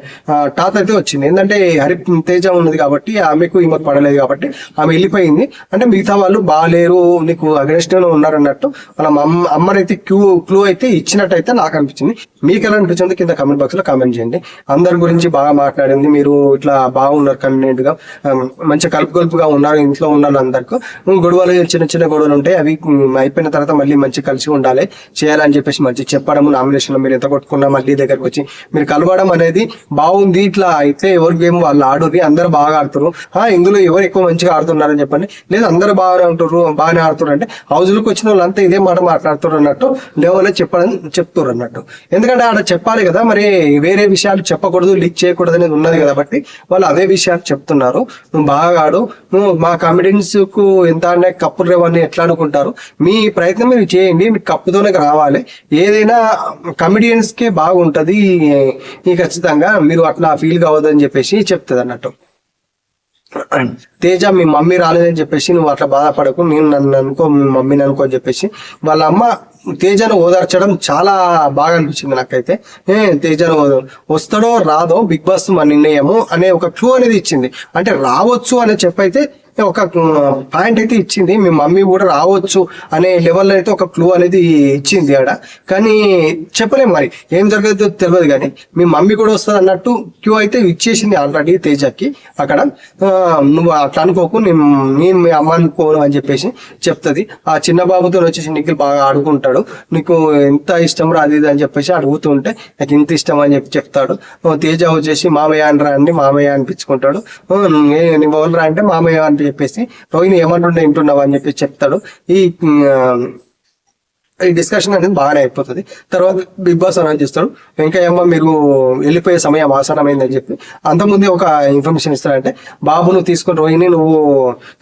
టాత్ అయితే వచ్చింది. ఏంటంటే హరి తేజ ఉన్నది కాబట్టి ఆమెకు ఈమెకు పడలేదు కాబట్టి ఆమె వెళ్ళిపోయింది. అంటే మిగతా వాళ్ళు బాగాలేరు నీకు అగ్రెస్ట్ ఉన్నారు అన్నట్టు వాళ్ళ అమ్మ అమ్మనైతే క్యూ క్లూ అయితే ఇచ్చినట్టు అయితే నాకు అనిపించింది. మీకు ఎలా అనిపించింది కింద కమెంట్ బాక్స్లో కామెంట్ చేయండి. అందరి గురించి బాగా మాట్లాడింది. మీరు ఇట్లా బాగున్నారు కన్వీనియంట్గా. మంచి మంచిగా కలుపు ఉన్నారు ఇంట్లో ఉన్నాను అందరికీ. గొడవలు చిన్న చిన్న గొడవలు ఉంటాయి అవి అయిపోయిన తర్వాత మళ్ళీ మంచి కలిసి ఉండాలి చేయాలని చెప్పేసి మంచి చెప్పడం నామినేషన్లో మీరు ఎంత కొట్టుకున్నా మళ్ళీ దగ్గరకు వచ్చి మీరు కలవడం అనేది బాగుంది ఇట్లా అయితే ఎవరి గేమ్ వాళ్ళు ఆడుది అందరు బాగా ఆడుతున్నారు ఇందులో ఎవరు ఎక్కువ మంచిగా ఆడుతున్నారని చెప్పండి. లేదు అందరు బాగానే ఉంటారు బాగానే ఆడుతున్నారు అంటే హౌస్లోకి వచ్చిన వాళ్ళంతా ఇదే మాట మాట్లాడుతున్నారు అన్నట్టు లేవలే చెప్పడం చెప్తారు అన్నట్టు. ఎందుకంటే ఆడ చెప్పాలి కదా మరి వేరే విషయాలు చెప్పకూడదు లీక్ చేయకూడదు అనేది ఉన్నది కాబట్టి వాళ్ళు అదే విషయాలు చెప్తున్నారు. నువ్వు బాగా ఆడు నువ్వు మా కామెడియన్స్కు ఎంత అంటే కప్పులు రేవన్నీ ఎట్లా అనుకుంటారు? మీ ప్రయత్నం మీరు చేయండి మీకు కప్పుతోనే రావాలి. ఏదైనా కమెడియన్స్ కే బాగుంటది ఈ ఖచ్చితంగా మీరు అట్లా ఫీల్ కావద్దని చెప్పేసి చెప్తుంది అన్నట్టు. తేజ మీ మమ్మీ రాలేదని చెప్పేసి నువ్వు అట్లా బాధపడకు నేను నన్ను అనుకో మీ మమ్మీని అనుకో అని చెప్పేసి. వాళ్ళ అమ్మ తేజను ఓదార్చడం చాలా బాగా అనిపించింది నాకైతే. ఏ తేజను వస్తాడో రాదో బిగ్ బాస్ మన నిర్ణయము అనే ఒక క్లూ అనేది ఇచ్చింది. అంటే రావచ్చు అనే చెప్పైతే ఒక పాయింట్ అయితే ఇచ్చింది. మీ మమ్మీ కూడా రావచ్చు అనే లెవెల్లో అయితే ఒక క్లూ అనేది ఇచ్చింది ఆడ. కానీ చెప్పలేం మరి. ఏం జరగదో తెలియదు కానీ మీ మమ్మీ కూడా వస్తుంది అన్నట్టు క్యూ అయితే ఇచ్చేసింది ఆల్రెడీ తేజకి అక్కడ. నువ్వు అట్లా అనుకోకు నేను నేను మీ అమ్మ అనుకోను అని చెప్పేసి చెప్తుంది. ఆ చిన్న బాబుతో వచ్చేసి నిఖిల్ బాగా ఆడుకుంటాడు. నీకు ఎంత ఇష్టం రా అది ఇది అని చెప్పేసి అడుగుతుంటే నాకు ఇంత ఇష్టం అని చెప్పి చెప్తాడు. తేజ వచ్చేసి మామయ్య అని రా అండి మామయ్య అనిపించుకుంటాడు. ఓ, నీ రా అంటే మామయ్య అని చెప్పేసి రోహిణి ఏమన్నా వింటున్నావు? అని చెప్పి చెప్తాడు. ఈ ఈ డిస్కషన్ అనేది బాగానే అయిపోతుంది. తర్వాత బిగ్ బాస్ అనౌన్స్ చేస్తాడు. వెంకయ్యమ్మ మీరు వెళ్ళిపోయే సమయం ఆసనమైందని చెప్పి అంతకుముందే ఒక ఇన్ఫర్మేషన్ ఇస్తాడంటే నువ్వు తీసుకొని రోహిణి నువ్వు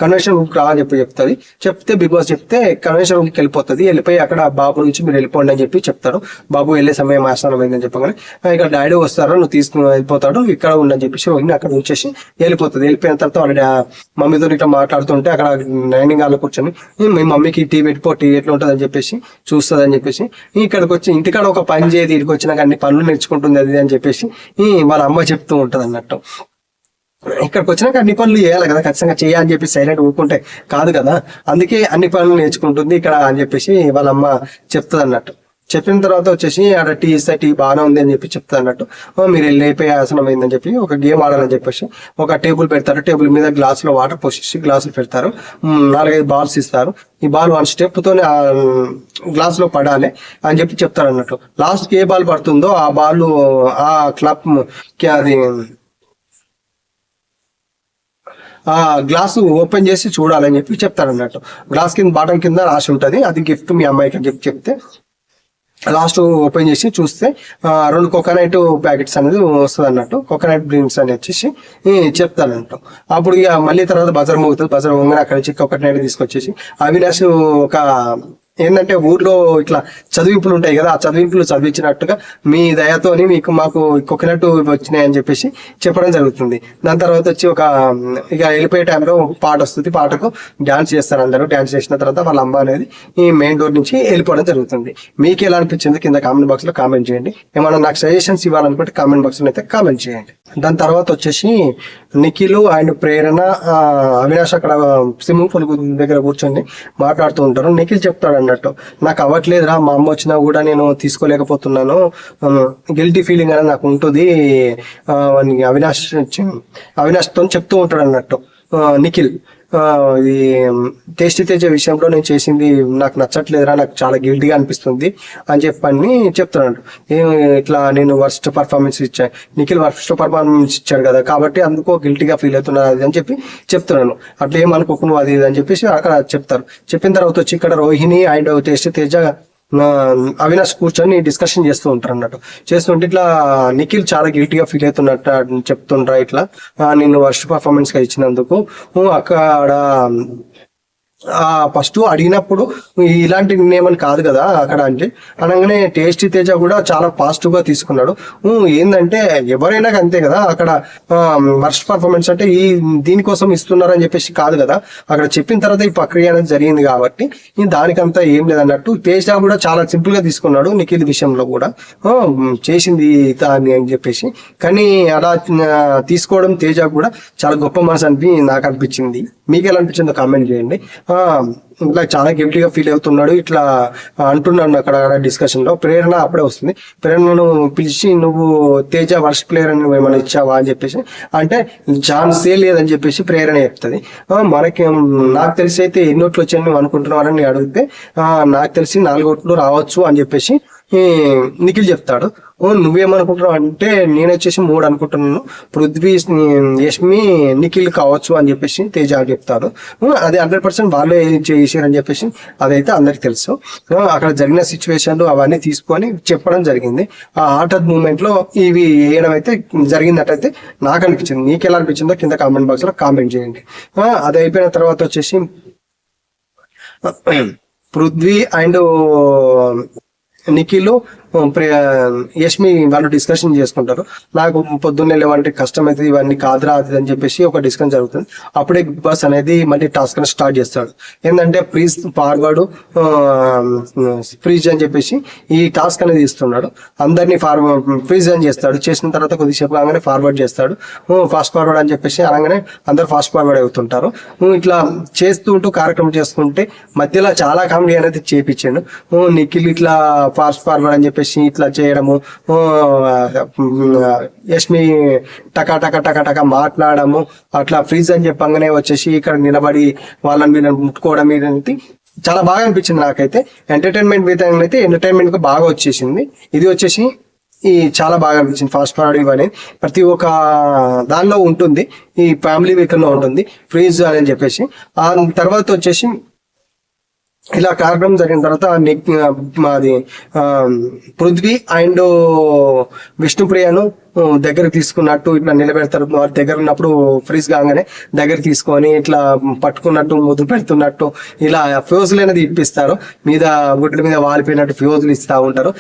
కన్వెన్షన్ రూమ్కి రా అని చెప్పి చెప్తుంది. చెప్తే బిగ్ బాస్ చెప్తే కన్వెన్షన్ రూమ్కి వెళ్ళిపోతుంది. వెళ్ళిపోయి అక్కడ బాబు నుంచి మీరు వెళ్ళిపోండి అని చెప్పి చెప్తారు బాబు వెళ్ళే సమయం ఆసనమైందని చెప్పగానే ఇక్కడ డాడీ వస్తారా? నువ్వు తీసుకుని వెళ్ళిపోతాడు. ఇక్కడ ఉండని చెప్పేసి రోహిణి అక్కడ ఉంచేసి వెళ్ళిపోతుంది. వెళ్ళిపోయిన తర్వాత వాళ్ళ మమ్మీతో ఇట్లా మాట్లాడుతుంటే అక్కడ డైనింగ్ హాల్లో కూర్చొని మీ మమ్మీకి టీ పెట్టుకో టీ ఎట్లా ఉంటుంది? అని చెప్పేసి చూస్తుంది అని చెప్పేసి ఇక్కడికి వచ్చి ఇంటికాడ ఒక పని చేయదు ఇక్కడికి వచ్చినాక అన్ని పనులు నేర్చుకుంటుంది అది ఇది అని చెప్పేసి వాళ్ళ అమ్మ చెప్తూ ఉంటుంది అన్నట్టు. ఇక్కడికి వచ్చినాక అన్ని పనులు చేయాలి కదా ఖచ్చితంగా చేయాలని చెప్పి సైలెంట్ ఊరుకుంటే కాదు కదా. అందుకే అన్ని పనులు నేర్చుకుంటుంది ఇక్కడ అని చెప్పేసి వాళ్ళ అమ్మ చెప్తుంది అన్నట్టు చెప్పిన తర్వాత వచ్చేసి ఆడ టీ ఇస్తే టీ బాగానే ఉంది అని చెప్పి చెప్తారు అన్నట్టు. "ఓ, మీరు వెళ్ళిపోయే ఆసనం అయిందని చెప్పి ఒక గేమ్ ఆడాలని చెప్పేసి ఒక టేబుల్ పెడతారు. టేబుల్ మీద గ్లాస్లో వాటర్ పోసేసి గ్లాసులు పెడతారు. నాలుగైదు బాల్స్ ఇస్తారు. ఈ బాల్ వన్ స్టెప్ తోనే గ్లాస్లో పడాలి అని చెప్పి చెప్తారు అన్నట్టు. లాస్ట్ ఏ బాల్ పడుతుందో ఆ బాల్ ఆ క్లబ్కి అది ఆ గ్లాస్ ఓపెన్ చేసి చూడాలని చెప్పి చెప్తారు అన్నట్టు. గ్లాస్ కింద బాటం కింద రాసి ఉంటుంది. అది గిఫ్ట్ మీ అమ్మాయికి అని చెప్పి చెప్తే లాస్ట్ ఓపెన్ చేసి చూస్తే రెండు కోకోనట్ ప్యాకెట్స్ అనేది వస్తుంది అన్నట్టు కోకోనట్ డ్రింక్స్ అని వచ్చేసి చెప్తానంట. అప్పుడు ఇక మళ్ళీ తర్వాత బజార్ మోగుతుంది బజార్ మోగిన అక్కడ నుంచి కోకోనట్ తీసుకొచ్చేసి అవినాష్ ఒక ఏంటంటే ఊర్లో ఇట్లా చదివింపులు ఉంటాయి కదా ఆ చదివింపులు చదివించినట్టుగా మీ దయతోని మీకు మాకు కొకినట్టు వచ్చినాయని చెప్పేసి చెప్పడం జరుగుతుంది. దాని తర్వాత వచ్చి ఒక ఇక వెళ్ళిపోయే టైంలో ఒక పాట వస్తుంది. పాటకు డాన్స్ చేస్తారు అందరూ. డాన్స్ చేసిన తర్వాత వాళ్ళ అమ్మ అనేది ఈ మెయిన్ డోర్ నుంచి వెళ్ళిపోవడం జరుగుతుంది. మీకు ఎలా అనిపించింది కింద కామెంట్ బాక్స్లో కామెంట్ చేయండి. ఏమైనా నాకు సజెషన్స్ ఇవ్వాలనుకుంటే కామెంట్ బాక్స్లో అయితే కామెంట్ చేయండి. దాని తర్వాత వచ్చేసి నిఖిలు అండ్ ప్రేరణ అవినాష్ అక్కడ స్విమ్మింగ్ పూల్ దగ్గర కూర్చొని మాట్లాడుతూ ఉంటారు. నిఖిల్ చెప్తాడు అన్నట్టు. నాకు అవ్వట్లేదురా మా అమ్మ వచ్చినా కూడా నేను తీసుకోలేకపోతున్నాను. గిల్టీ ఫీలింగ్ అనేది నాకు ఉంటుంది. అవినాష్ అవినాష్తో చెప్తూ ఉంటాడు అన్నట్టు. నిఖిల్. ఇది టేస్టీ తేజ విషయంలో నేను చేసింది నాకు నచ్చట్లేదురా నాకు చాలా గిల్టీగా అనిపిస్తుంది అని చెప్పని చెప్తున్నాడు. ఏం ఇట్లా నేను వర్స్ట్ పర్ఫార్మెన్స్ ఇచ్చాను నిఖిల్ వర్స్ట్ పర్ఫార్మెన్స్ ఇచ్చాడు కదా కాబట్టి అందుకో గిల్టీగా ఫీల్ అవుతున్నా అది అని చెప్పి చెప్తున్నాను. అట్లా ఏం అనుకోకుండా అది ఇది అని చెప్పేసి అక్కడ చెప్తారు. చెప్పిన తర్వాత వచ్చి ఇక్కడ రోహిణి అండ్ టేస్టీ తేజ అవినాష్ కూర్చొని డిస్కషన్ చేస్తూ ఉంటారు అన్నట్టు చేస్తుంటే ఇట్లా నిఖిల్ చాలా గిల్టీగా ఫీల్ అవుతున్నట్టు చెప్తుంటారు చెప్తుండ్రా ఇట్లా. నేను నిన్ను వర్స్ట్ పర్ఫార్మెన్స్గా ఇచ్చినందుకు. అక్కడ ఫస్ట్ అడిగినప్పుడు ఇలాంటి నిర్ణయం కాదు కదా అక్కడ అంటే. అనగానే టేస్టీ తేజ కూడా చాలా పాజిటివ్గా తీసుకున్నాడు. ఏందంటే ఎవరైనా అంతే కదా అక్కడ వర్స్ట్ పర్ఫార్మెన్స్ అంటే ఈ దీనికోసం ఇస్తున్నారని చెప్పేసి కాదు కదా. అక్కడ చెప్పిన తర్వాత ఈ ప్రక్రియ అనేది జరిగింది కాబట్టి దానికంతా ఏం లేదన్నట్టు తేజ కూడా చాలా సింపుల్గా తీసుకున్నాడు నిఖిల్ విషయంలో కూడా. చేసింది దాన్ని అని చెప్పేసి. కానీ అలా తీసుకోవడం తేజ కూడా చాలా గొప్ప మనసు అనిపి నాకు అనిపించింది. మీకు ఎలా అనిపించిందో కామెంట్ చేయండి. ఇట్లా చాలా గిల్టీగా ఫీల్ అవుతున్నాడు. ఇట్లా అంటున్నాడు అక్కడ డిస్కషన్లో. ప్రేరణ అప్పుడే వస్తుంది. ప్రేరణను పిలిచి నువ్వు తేజ వర్ష ప్లేయర్ అని నువ్వు ఏమైనా ఇచ్చావా అని చెప్పేసి. అంటే ఛాన్సే లేదని చెప్పేసి ప్రేరణ చెప్తుంది. మనకి నాకు తెలిసి అయితే ఎన్నోట్లు వచ్చాయని అనుకుంటున్నారని అడిగితే నాకు తెలిసి నాలుగోట్లు రావచ్చు అని చెప్పేసి నిఖిల్ చెప్తాడు. ఓ నువ్వేమనుకుంటున్నావు అంటే నేను వచ్చేసి మూడు అనుకుంటున్నాను. పృథ్వీ యష్మి నిఖిల్ కావచ్చు అని చెప్పేసి తేజ చెప్తాడు అది హండ్రెడ్ పర్సెంట్ వాళ్ళే చేసారని చెప్పేసి అదైతే అందరికి తెలుసు. అక్కడ జరిగిన సిచ్యువేషన్లు అవన్నీ తీసుకొని చెప్పడం జరిగింది. ఆ ఆర్ట్ మూమెంట్లో ఇవి వేయడం అయితే జరిగిందటైతే నాకు అనిపించింది. నీకు ఎలా అనిపించిందో కింద కామెంట్ బాక్స్లో కామెంట్ చేయండి. అది అయిపోయిన తర్వాత వచ్చేసి పృథ్వీ అండ్ నిఖిల్ ప్రియ- యష్మి వాళ్ళు డిస్కషన్ చేసుకుంటారు. నాకు పొద్దున్నే లేవంటే కష్టం అవుతుంది ఇవన్నీ కాదురా అది అని చెప్పేసి ఒక డిస్కషన్ జరుగుతుంది. అప్పుడే బిగ్ బాస్ అనేది మళ్ళీ టాస్క్ స్టార్ట్ చేస్తాడు. ఏంటంటే ప్రీజ్ ఫార్వర్డ్ ఫ్రీజ్ అని చెప్పేసి ఈ టాస్క్ అనేది ఇస్తున్నాడు. అందరినీ ఫార్వర్డ్ ఫ్రీజ్ అని చేస్తాడు. చేసిన తర్వాత కొద్దిసేపు కాగానే ఫార్వర్డ్ చేస్తాడు. ఫాస్ట్ ఫార్వర్డ్ అని చెప్పేసి అనగానే అందరు ఫాస్ట్ ఫార్వర్డ్ అవుతుంటారు. ఇట్లా చేస్తూ ఉంటూ కార్యక్రమం చేసుకుంటే మధ్యలో చాలా కామెడీ అనేది చేపించాడు. నిఖిల్ ఇట్లా ఫాస్ట్ ఫార్వర్డ్ అని చెప్పి చెప్పేసి ఇట్లా చేయడము యష్మి టకా టకా టకా టకా మాట్లాడము అట్లా ఫ్రీజ్ అని చెప్పంగానే వచ్చేసి ఇక్కడ నిలబడి వాళ్ళని మీద ముట్టుకోవడం మీద చాలా బాగా అనిపించింది నాకైతే. ఎంటర్టైన్మెంట్ విధంగా అయితే ఎంటర్టైన్మెంట్ బాగా వచ్చేసింది. ఇది వచ్చేసి ఈ చాలా బాగా అనిపించింది ఫాస్ట్ ఫార్వర్డ్ ఇవన్నీ ప్రతి ఒక్క దానిలో ఉంటుంది ఈ ఫ్యామిలీ వెహికల్లో ఉంటుంది ఫ్రీజ్ అని చెప్పేసి. ఆ తర్వాత వచ్చేసి ఇలా కార్యక్రమం జరిగిన తర్వాత నిక్- మాది పృథ్వీ అండ్ విష్ణుప్రియను దగ్గర తీసుకున్నట్టు ఇట్లా నిలబెడతారు. వారి దగ్గర ఉన్నప్పుడు ఫ్రీజ్ కాగానే దగ్గర తీసుకొని ఇట్లా పట్టుకున్నట్టు ముద్దు పెడుతున్నట్టు ఇలా ఫ్యూజులు అనేది ఇప్పిస్తారు. మీద గుడ్ల మీద వాలిపోయినట్టు ఫ్యూజులు ఇస్తూ ఉంటారు.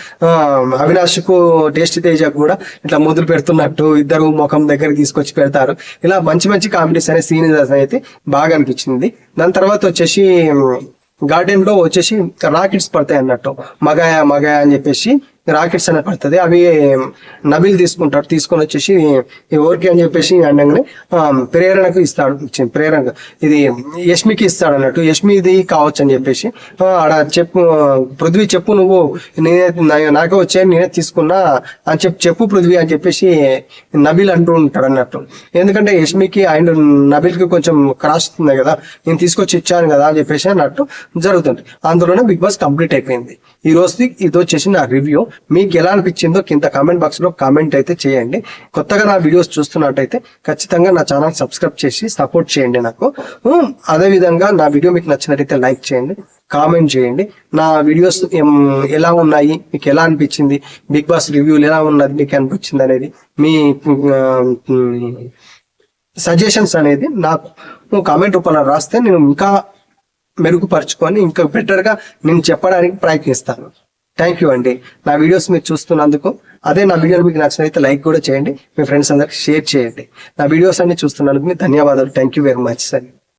అవినాష్కు టేస్ట్ తేజ కూడా ఇట్లా ముద్దులు పెడుతున్నట్టు ఇద్దరు ముఖం దగ్గర తీసుకొచ్చి పెడతారు. ఇలా మంచి మంచి కామెడీస్ అనే సీన్ అయితే బాగా అనిపించింది. దాని తర్వాత వచ్చేసి గార్డెన్లో వచ్చేసి రాకెట్స్ పడతాయి అన్నట్టు. మగాయ మగాయ అని చెప్పేసి రాకెట్స్ అనేది పడుతుంది. అవి నబిల్ తీసుకుంటాడు. తీసుకొని వచ్చేసి ఎవరికి అని చెప్పేసి అనగానే ప్రేరణకు ఇస్తాడు. ప్రేరణ ఇది యష్మికి ఇస్తాడు అన్నట్టు. యష్మిది కావచ్చు అని చెప్పేసి. ఆడ చెప్పు పృథ్వీ చెప్పు నువ్వు నేనే నాకే వచ్చాయి నేనే తీసుకున్నా అని చెప్పి చెప్పు పృథ్వీ అని చెప్పేసి నబిల్ అంటూ ఉంటాడు అన్నట్టు. ఎందుకంటే యష్మికి అండ్ నబిల్కి కొంచెం క్రాస్ ఉంది కదా. నేను తీసుకొచ్చి ఇచ్చాను కదా అని చెప్పేసి అన్నట్టు జరుగుతుంది. అందులోనే బిగ్ బాస్ కంప్లీట్ అయిపోయింది. ఈ రోజు ఇది వచ్చేసి నా రివ్యూ. మీకు ఎలా అనిపించిందో కింద కామెంట్ బాక్స్లో కామెంట్ అయితే చేయండి. కొత్తగా నా వీడియోస్ చూస్తున్నట్టయితే ఖచ్చితంగా నా ఛానల్ సబ్స్క్రైబ్ చేసి సపోర్ట్ చేయండి నాకు. అదేవిధంగా అదే విధంగా నా వీడియో మీకు నచ్చినట్టయితే లైక్ చేయండి కామెంట్ చేయండి. నా వీడియోస్ ఎలా ఉన్నాయి మీకు ఎలా అనిపించింది బిగ్ బాస్ రివ్యూలు ఎలా ఉన్నది మీకు అనిపించింది అనేది మీ సజెషన్స్ అనేది నాకు కామెంట్ రూపంలో రాస్తే నేను ఇంకా మెరుగుపరుచుకొని ఇంకా బెటర్గా నేను చెప్పడానికి ప్రయత్నిస్తాను. థ్యాంక్ యూ అండి. నా వీడియోస్ మీరు చూస్తున్నందుకు. అదే నా వీడియోలు మీకు నచ్చినైతే లైక్ కూడా చేయండి. మీ ఫ్రెండ్స్ అందరికి షేర్ చేయండి. నా వీడియోస్ అన్ని చూస్తున్నందుకు మీకు ధన్యవాదాలు. Thank you very much sir